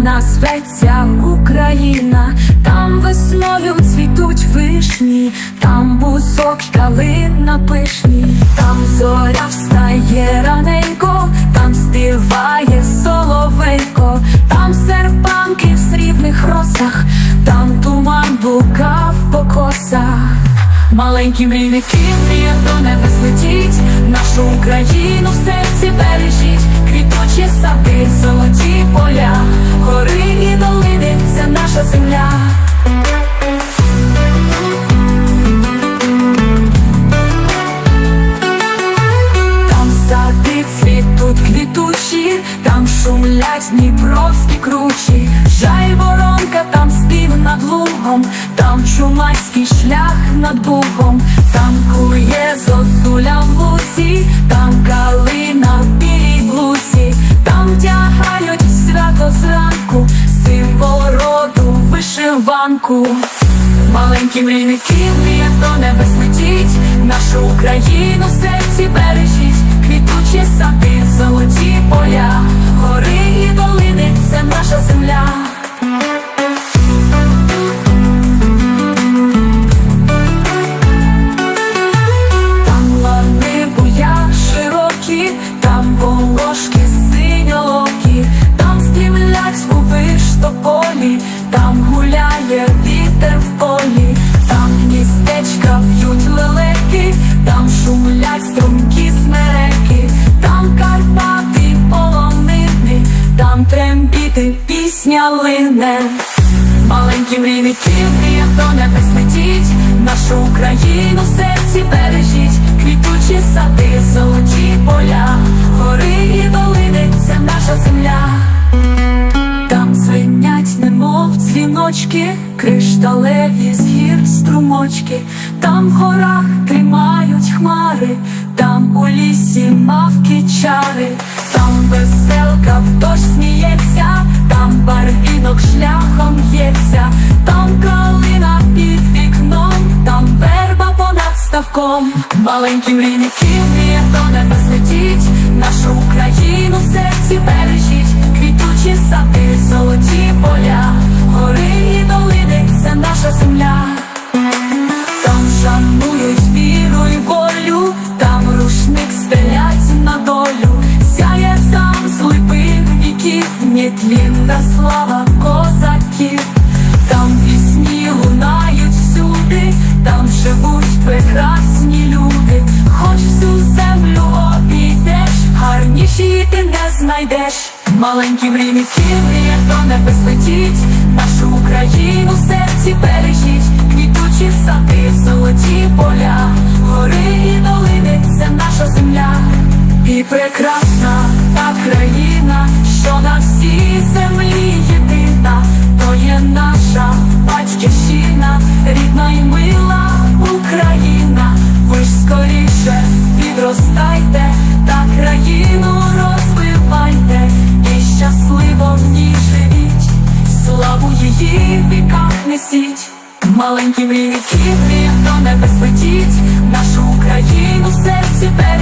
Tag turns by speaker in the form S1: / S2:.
S1: вона зветься Україна, там весною цвітуть вишні, там бузок калина пишні, там зоря встає раненько, там співає соловейко, там серпанки в срібних росах, там туман блукав по косах. Маленькі мрійники мріє до небес летіть, кручі, Жай воронка, там спів над лугом, там чумацький шлях над Бугом, там кує зозуля в луці, там калина в білій блуці, там вдягають в свято зранку, символ роду вишиванку. Маленькі мрійники мріють до небес летіть, нашу Україну в серці бережіть, квітучі сади, золоті поля, гори і долини це наша земля. Там лани буя широкі, там волошки синьоокі, там стрімлять у виштополі, там гуляє вітер в полі, пісня лине. Маленькі мрійники мріють до небес летіть, нашу Україну в серці бережіть, квітучі сади, золоті поля, гори і долини це наша земля. Там звенять, немов дзвіночки, кришталеві з гір струмочки, там в горах тримають хмари, там у лісі мавки чари, там веселка шляхом там калина під вікном, там верба понад ставком. Маленькі мрійники мріють до небес летіть, нашу Україну в серці бережіть, квітучі сади, золоті поля, гори і долини це наша земля. Там шанують віру й волю, там рушник стелять на долю, сяє там з глибин віків, нетлінна слава козаків, там пісні лунають всюди, там живуть прекрасні люди, хоч всю землю обійдеш, гарніші ти не знайдеш. Маленькі мрійники мріють до небес летіть, нашу Україну в серці бережіть, квітучі сади, золоті поля, гори і долини це наша земля, і прекрасна славу її віка несіть. Маленькі мрійники мріють до небес нашу Україну серці бережіть,